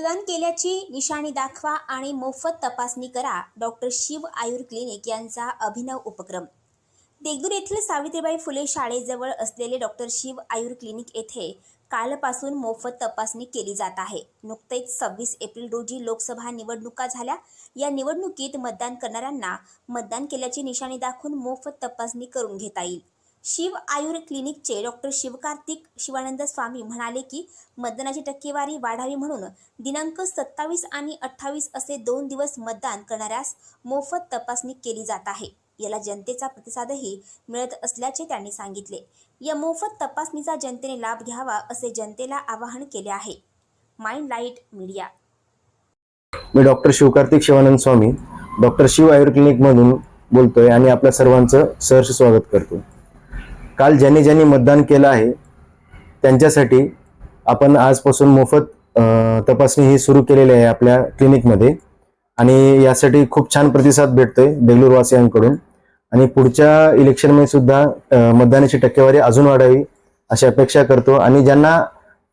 केल्याची निशाणी दाखवा आणि मोफत तपासणी करा. डॉक्टर शिव आयुर क्लिनिक यांचा अभिनव उपक्रम. देगूर येथील सावित्रीबाई फुले शाळेजवळ असलेले डॉक्टर शिव आयुर क्लिनिक येथे कालपासून मोफत तपासणी केली जात आहे. नुकतेच सव्वीस एप्रिल रोजी लोकसभा निवडणुका झाल्या. या निवडणुकीत मतदान करणाऱ्यांना मतदान केल्याची निशाणी दाखवून मोफत तपासणी करून घेता येईल. शिव आयुर क्लिनिकचे डॉक्टर शिवकार्तिक शिवानंद स्वामी म्हणाले की मतदानाची टक्केवारी वाढावी म्हणून दिनांक सत्तावीस आणि अठ्ठावीस असे दोन दिवस मतदान करणाऱ्यास मोफत तपासणी केली जात आहे. याला जनतेचा प्रतिसादही मिळत असल्याचे त्यांनी सांगितले. या मोफत तपासणीचा जनतेने लाभ घ्यावा असे जनतेला आवाहन केले आहे. Mind light media. मी डॉक्टर शिवकार्तिक शिवानंद स्वामी डॉक्टर शिव आयुर क्लिनिकमधून बोलतोय आणि आपल्या सर्वांचं सहर्ष स्वागत करतो. काल ज्यांनी ज्यांनी मतदान केलं आहे त्यांच्यासाठी आपण आजपासून मोफत तपासणी ही सुरू केलेली आहे आपल्या क्लिनिकमध्ये. आणि यासाठी खूप छान प्रतिसाद भेटतोय बेंगलुरूवासियांकडून. आणि पुढच्या इलेक्शनमध्ये सुद्धा मतदानाची टक्केवारी अजून वाढावी अशी अपेक्षा करतो. आणि ज्यांना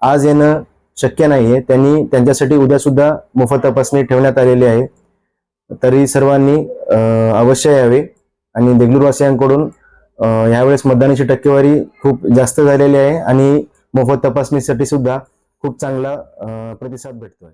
आज येणं शक्य नाही आहे त्यांनी त्यांच्यासाठी उद्या सुद्धा मोफत तपासणी ठेवण्यात आलेली आहे. तरी सर्वांनी अवश्य यावे. आणि देगलूरवासियांकडून यावेळेस मतदानाची टक्केवारी खूप जास्त झालेली आहे आणि मोफत तपासणीसाठी सुद्धा खूप चांगला प्रतिसाद भेटतोय.